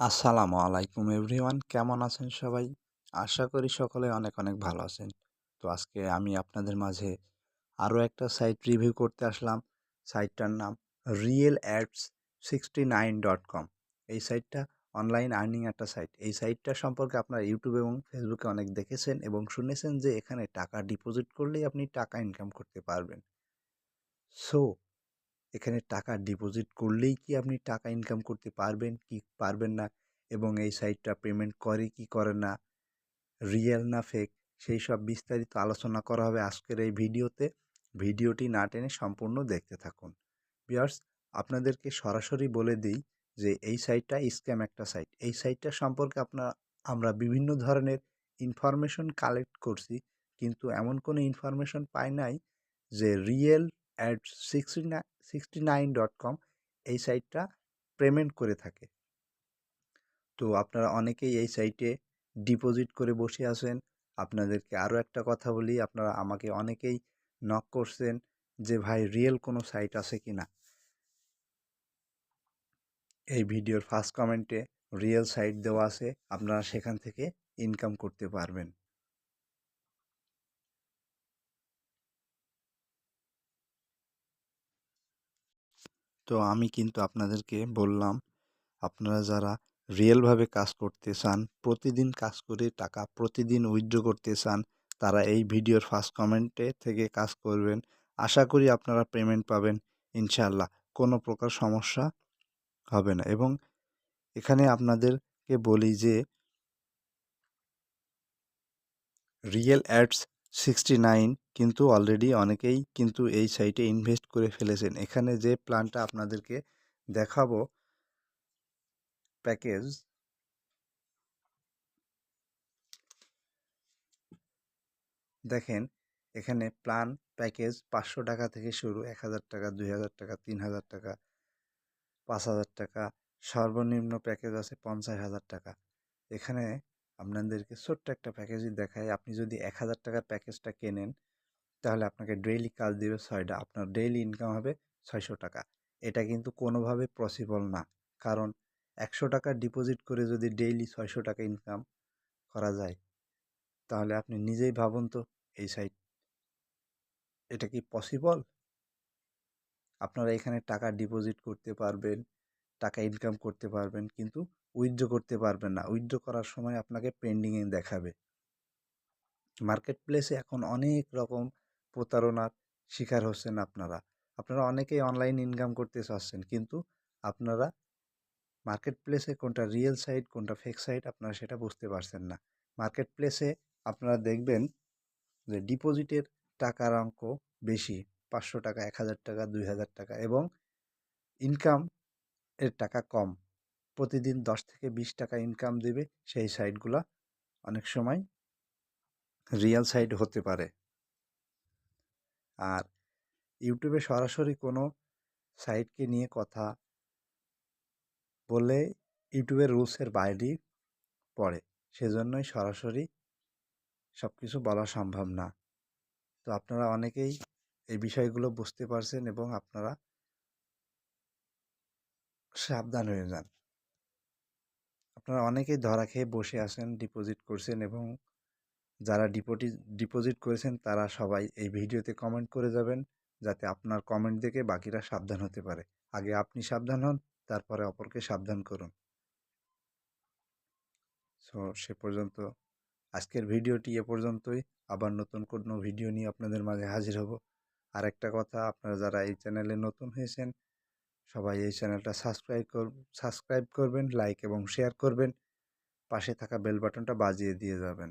আসসালামু আলাইকুম এভরিওয়ান, কেমন আছেন সবাই? আশা করি সকলে অনেক অনেক ভালো আছেন। তো আজকে আমি আপনাদের মাঝে আরও একটা সাইট রিভিউ করতে আসলাম। সাইটটার নাম real ads sixty nine dot com এই সাইটটা অনলাইন আর্নিং একটা সাইট এই সাইটটা সম্পর্কে আপনারা ইউটিউব এবং ফেসবুকে অনেক দেখেছেন এবং শুনেছেন যে এখানে টাকা ডিপোজিট করলেই আপনি টাকা ইনকাম করতে পারবেন। সো এখানে টাকা ডিপোজিট করলেই কি আপনি টাকা ইনকাম করতে পারবেন, কি পারবেন না? এবং এই সাইটটা পেমেন্ট করে, কি করে না? রিয়েল না ফেক সেই সব বিস্তারিত আলোচনা করা হবে আজকের এই ভিডিওতে। ভিডিওটি না টেনে সম্পূর্ণ দেখতে থাকুন। বিয়ার্স আপনাদেরকে সরাসরি বলে দিই যে এই সাইটটা স্ক্যাম একটা সাইট এই সাইটটা সম্পর্কে আপনার আমরা বিভিন্ন ধরনের ইনফরমেশন কালেক্ট করছি, কিন্তু এমন কোনো ইনফরমেশন পাই নাই যে real ad sixty sixty nine dot com এই সাইটটা পেমেন্ট করে থাকে। তো আপনারা অনেকেই এই সাইটে ডিপোজিট করে বসে আছেন। আপনাদেরকে আরও একটা কথা বলি, আপনারা আমাকে অনেকেই নক করছেন যে, ভাই রিয়েল কোনো সাইট আছে কি না? এই ভিডিওর ফার্স্ট কমেন্টে রিয়েল সাইট দেওয়া আছে, আপনারা সেখান থেকে ইনকাম করতে পারবেন। তো আমি কিন্তু আপনাদেরকে বললাম, আপনারা যারা রিয়েলভাবে কাজ করতে চান, প্রতিদিন কাজ করে টাকা প্রতিদিন উইথড্র করতে চান, তারা এই ভিডিওর ফার্স্ট কমেন্টে থেকে কাজ করবেন। আশা করি আপনারা পেমেন্ট পাবেন, ইনশাআল্লাহ। কোনো প্রকার সমস্যা হবে না। এবং এখানে আপনাদেরকে বলি যে রিয়েল অ্যাডস সিক্সটি নাইন কিন্তু অলরেডি অনেকেই কিন্তু এই সাইটে ইনভেস্ট করে ফেলেছেন। এখানে যে প্ল্যানটা আপনাদেরকে দেখাবো প্যাকেজ দেখেন, এখানে প্ল্যান প্যাকেজ পাঁচশো টাকা থেকে শুরু, এক হাজার টাকা, দুই হাজার টাকা, তিন হাজার টাকা, পাঁচ হাজার টাকা, সর্বনিম্ন প্যাকেজ আছে পঞ্চাশ হাজার টাকা। এখানে আপনাদেরকে ছোট্ট একটা প্যাকেজই দেখায় আপনি যদি এক হাজার টাকার প্যাকেজটা কেনেন তাহলে আপনাকে ডেইলি কাজ দেবে ছয়টা আপনার ডেইলি ইনকাম হবে ছয়শো টাকা। এটা কিন্তু কোনোভাবে পসিবল না। কারণ একশো টাকা ডিপোজিট করে যদি ডেইলি ছয়শো টাকা ইনকাম করা যায়, তাহলে আপনি নিজেই ভাবুন তো, এই সাইট এটা কি পসিবল আপনারা এখানে টাকা ডিপোজিট করতে পারবেন, টাকা ইনকাম করতে পারবেন, কিন্তু উইথড্র করতে পারবেন না। উইথড্র করার সময় আপনাকে পেন্ডিংয়ে দেখাবে। মার্কেট প্লেসে এখন অনেক রকম প্রতারণার শিকার হচ্ছেন আপনারা। আপনারা অনেকেই অনলাইন ইনকাম করতে চাচ্ছেন, কিন্তু আপনারা মার্কেট প্লেসে কোনটা রিয়েল সাইট কোনটা ফেক সাইট আপনারা সেটা বুঝতে পারছেন না। মার্কেট প্লেসে আপনারা দেখবেন যে ডিপোজিটের টাকার অঙ্ক বেশি, পাঁচশো টাকা, এক হাজার টাকা, দুই হাজার টাকা এবং ইনকাম এর টাকা কম। প্রতিদিন দশ থেকে বিশ টাকা ইনকাম দেবে, সেই সাইটগুলো অনেক সময় রিয়েল সাইট হতে পারে। আর ইউটিউবে সরাসরি কোনো সাইটকে নিয়ে কথা বললে ইউটিউবের রুলসের বাইরেই পড়ে। সেজন্যই সরাসরি সব কিছু বলা সম্ভব না। তো আপনারা অনেকেই এই বিষয়গুলো বুঝতে পারছেন এবং আপনারা সাবধান হয়ে যান। আপনারা অনেকেই ধরা খেয়ে বসে আছেন ডিপোজিট করছেন এবং যারা ডিপোজিট ডিপোজিট করেছেন, তারা সবাই এই ভিডিওতে কমেন্ট করে যাবেন, যাতে আপনার কমেন্ট দেখে বাকিরা সাবধান হতে পারে। আগে আপনি সাবধান হন, তারপরে অপরকে সাবধান করুন। সো সে পর্যন্ত। আজকের ভিডিওটি এ পর্যন্তই। আবার নতুন কোনো ভিডিও নিয়ে আপনাদের মাঝে হাজির হব। আর একটা কথা, আপনারা যারা এই চ্যানেলে নতুন হয়েছেন, সবাই এই চ্যানেলটা সাবস্ক্রাইব কর সাবস্ক্রাইব করবেন লাইক এবং শেয়ার করবেন। পাশে থাকা বেল বাটনটা বাজিয়ে দিয়ে যাবেন।